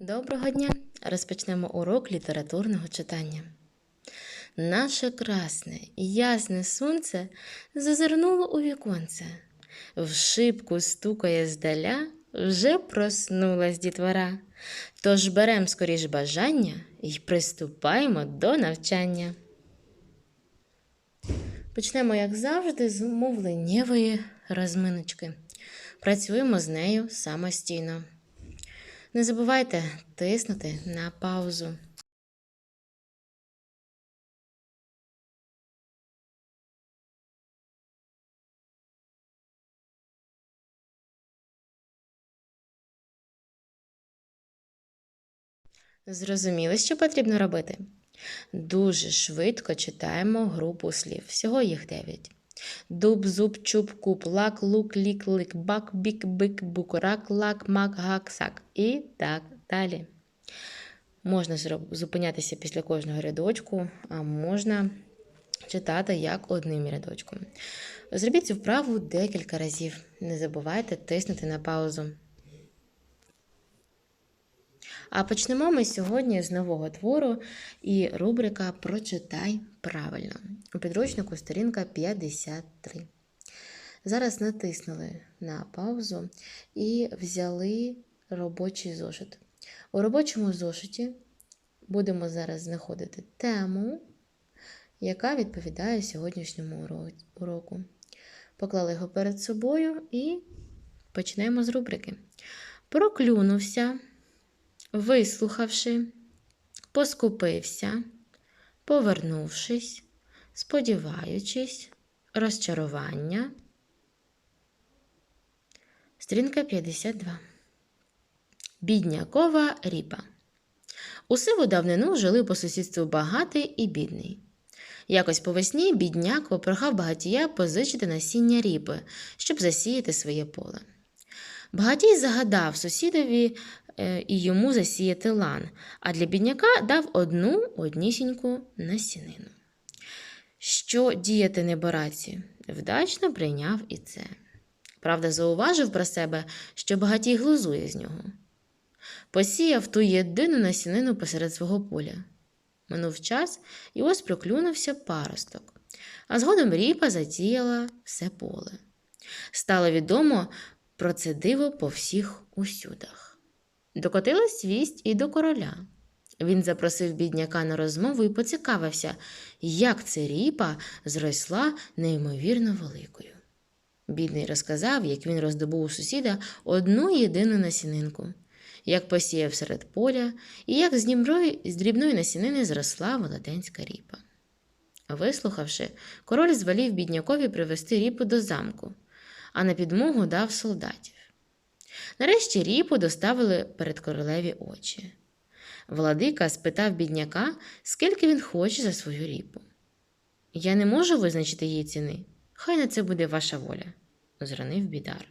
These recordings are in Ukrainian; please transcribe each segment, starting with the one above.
Доброго дня! Розпочнемо урок літературного читання. Наше красне і ясне сонце зазирнуло у віконце. В шибку стукає здаля, вже проснулась дітвора. Тож берем скоріш бажання і приступаємо до навчання. Почнемо, як завжди, з мовленнєвої розминочки. Працюємо з нею самостійно. Не забувайте тиснути на паузу. Зрозуміли, що потрібно робити? Дуже швидко читаємо групу слів. Всього їх дев'ять. Дуб, зуб, чуб, куб, лак, лук, лік, лик, бак, бік, бик, бук, рак, лак, мак, гак, сак. І так далі. Можна зупинятися після кожного рядочку, а можна читати як одним рядочком. Зробіть цю вправу декілька разів. Не забувайте тиснути на паузу. А почнемо ми сьогодні з нового твору і рубрика Прочитай правильно. У підручнику сторінка 53. Зараз натиснули на паузу і взяли робочий зошит. У робочому зошиті будемо зараз знаходити тему, яка відповідає сьогоднішньому уроку. Поклали його перед собою і почнемо з рубрики. Проклюнувся вислухавши, поскупився, повернувшись, сподіваючись, розчарування. Стрінка 52. Біднякова ріпа. У сиву давнину жили по сусідству багатий і бідний. Якось по весні бідняк попрохав багатія позичити насіння ріпи, щоб засіяти своє поле. Багатій загадав сусідові і йому засіяти лан, а для бідняка дав одну однісіньку насінину. Що діяти небораці, вдачно прийняв і це. Правда, зауважив про себе, що багатій глузує з нього. Посіяв ту єдину насінину посеред свого поля. Минув час, і ось проклюнувся паросток, а згодом ріпа затіяла все поле. Стало відомо про це диво по всіх усюдах. Докотилась вість і до короля. Він запросив бідняка на розмову і поцікавився, як це ріпа зросла неймовірно великою. Бідний розказав, як він роздобув у сусіда одну єдину насінинку, як посіяв серед поля, і як з дрібної, з дрібної насінини зросла велетенська ріпа. Вислухавши, король звелів біднякові привести ріпу до замку, а на підмогу дав солдатів. Нарешті ріпу доставили перед королеві очі. Владика спитав бідняка, скільки він хоче за свою ріпу. Я не можу визначити її ціни. Хай на це буде ваша воля, зранив бідар.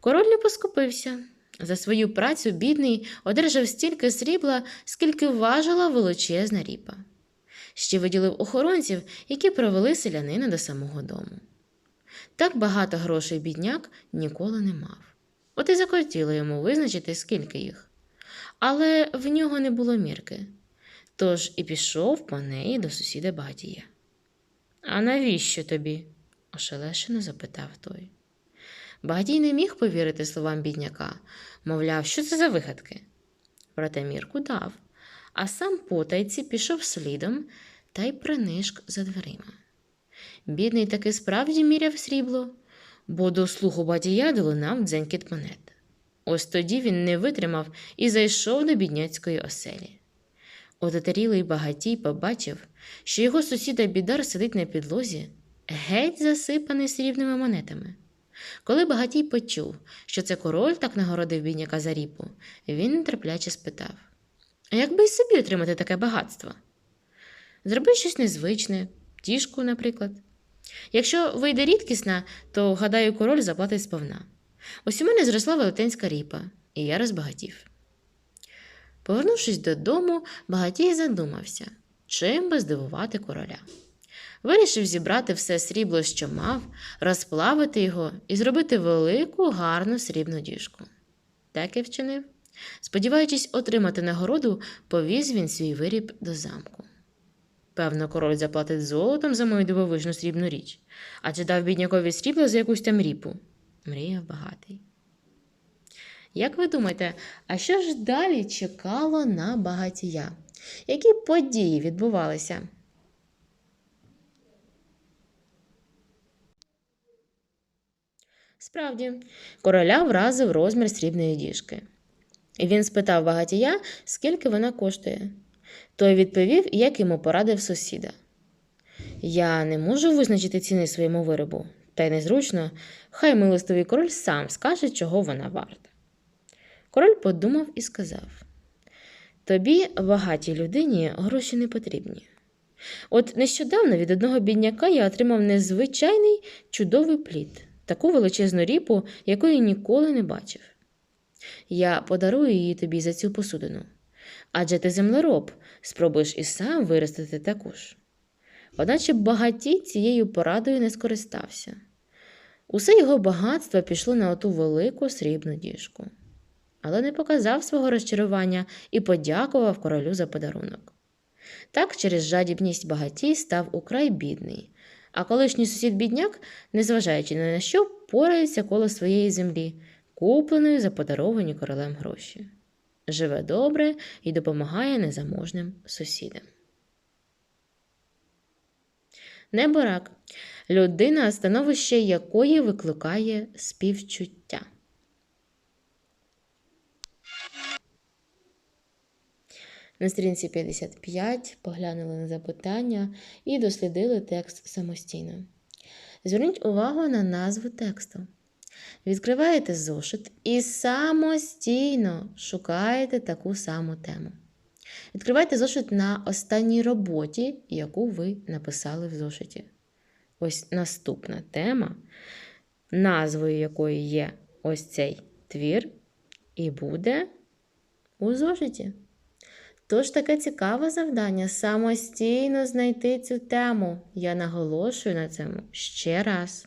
Король не поскупився. За свою працю бідний одержав стільки срібла, скільки важила величезна ріпа. Ще виділив охоронців, які провели селянина до самого дому. Так багато грошей бідняк ніколи не мав. От і закортіло йому визначити, скільки їх. Але в нього не було мірки, тож і пішов по неї до сусіда багатія. А навіщо тобі? ошелешено запитав той. Багатій не міг повірити словам бідняка, мовляв, що це за вигадки. Проте мірку дав, а сам потайці пішов слідом та й принишк за дверима. Бідний таки справді міряв срібло, бо до слуху батія долинав дзенькіт монет. Ось тоді він не витримав і зайшов до бідняцької оселі. Отетерілий багатій побачив, що його сусіда бідар сидить на підлозі, геть засипаний срібними монетами. Коли багатій почув, що це король так нагородив бідняка за ріпу, він нетерпляче спитав: як би й собі отримати таке багатство? Зроби щось незвичне, тішку, наприклад. Якщо вийде рідкісна, то, гадаю, король заплатить сповна. Ось у мене зросла велетенська ріпа, і я розбагатів. Повернувшись додому, багатій задумався, чим би здивувати короля. Вирішив зібрати все срібло, що мав, розплавити його і зробити велику гарну срібну діжку. Так і вчинив. Сподіваючись отримати нагороду, повіз він свій виріб до замку. Певно, король заплатить золотом за мою дивовижну срібну річ, а чи дав біднякові срібло за якусь там ріпу? Мріяв багатий. Як ви думаєте, а що ж далі чекало на багатія? Які події відбувалися? Справді, короля вразив розмір срібної діжки. І він спитав багатія, скільки вона коштує. Той відповів, як йому порадив сусіда. Я не можу визначити ціни своєму виробу, та й незручно, хай милостивий король сам скаже, чого вона варта. Король подумав і сказав: Тобі, багатій людині, гроші не потрібні. От нещодавно від одного бідняка я отримав незвичайний чудовий плід, таку величезну ріпу, якої ніколи не бачив. Я подарую її тобі за цю посудину. Адже ти землероб, спробуєш і сам виростити таку ж. Одначе багатій цією порадою не скористався. Усе його багатство пішло на оту велику срібну діжку, але не показав свого розчарування і подякував королю за подарунок. Так, через жадібність багатій став украй бідний, а колишній сусід бідняк, незважаючи на що, порається коло своєї землі, купленої за подаровані королем гроші. Живе добре і допомагає незаможним сусідам. Неборак людина, становище якої викликає співчуття. На сторінці 55 поглянули на запитання і дослідили текст самостійно. Зверніть увагу на назву тексту. Відкриваєте зошит і самостійно шукаєте таку саму тему. Відкривайте зошит на останній роботі, яку ви написали в зошиті. Ось наступна тема, назвою якої є ось цей твір, і буде у зошиті. Тож таке цікаве завдання самостійно знайти цю тему. Я наголошую на цьому ще раз.